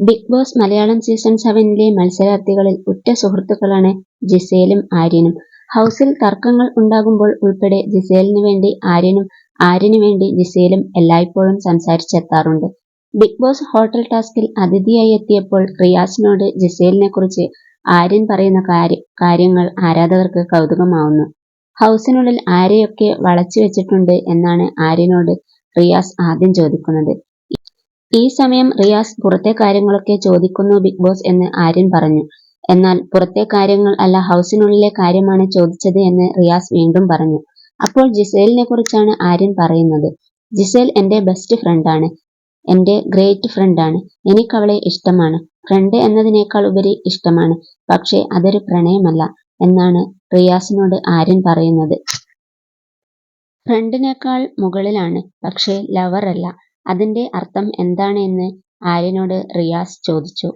Big Boss Malayalam season സെവനിലെ മത്സരാർത്ഥികളിൽ ഉറ്റ സുഹൃത്തുക്കളാണ് ജിസേലും ആര്യനും. ഹൗസിൽ തർക്കങ്ങൾ ഉണ്ടാകുമ്പോൾ ഉൾപ്പെടെ ജിസേലിന് വേണ്ടി ആര്യനും ആര്യന് വേണ്ടി ജിസേലും എല്ലായ്പ്പോഴും സംസാരിച്ചെത്താറുണ്ട്. ബിഗ് ബോസ് ഹോട്ടൽ ടാസ്കിൽ അതിഥിയായി എത്തിയപ്പോൾ റിയാസിനോട് ജിസേലിനെ കുറിച്ച് ആര്യൻ പറയുന്ന കാര്യങ്ങൾ ആരാധകർക്ക് കൗതുകമാവുന്നു. ഹൗസിനുള്ളിൽ ആരെയൊക്കെ വളച്ചു വെച്ചിട്ടുണ്ട് എന്നാണ് ആര്യനോട് റിയാസ് ആദ്യം ചോദിക്കുന്നത്. ഈ സമയം റിയാസ് പുറത്തെ കാര്യങ്ങളൊക്കെ ചോദിക്കുന്നു ബിഗ് ബോസ് എന്ന് ആര്യൻ പറഞ്ഞു. എന്നാൽ പുറത്തെ കാര്യങ്ങൾ അല്ല ഹൗസിനുള്ളിലെ കാര്യമാണ് ചോദിച്ചത് എന്ന് റിയാസ് വീണ്ടും പറഞ്ഞു. അപ്പോൾ ജിസേലിനെ കുറിച്ചാണ് ആര്യൻ പറയുന്നത്. ജിസേൽ എന്റെ ബെസ്റ്റ് ഫ്രണ്ടാണ്. എന്റെ ഗ്രേറ്റ് ഫ്രണ്ടാണ്. എനിക്കവളെ ഇഷ്ടമാണ്. ഫ്രണ്ട് എന്നതിനേക്കാൾ ഉപരി ഇഷ്ടമാണ്. പക്ഷേ അതൊരു പ്രണയമല്ല എന്നാണ് റിയാസിനോട് ആര്യൻ പറയുന്നത്. ഫ്രണ്ടിനേക്കാൾ മുകളിലാണ്. പക്ഷേ ലവർ അല്ല. അതിന്റെ അർത്ഥം എന്താണ് എന്ന് ആര്യനോട് റിയാസ് ചോദിച്ചു.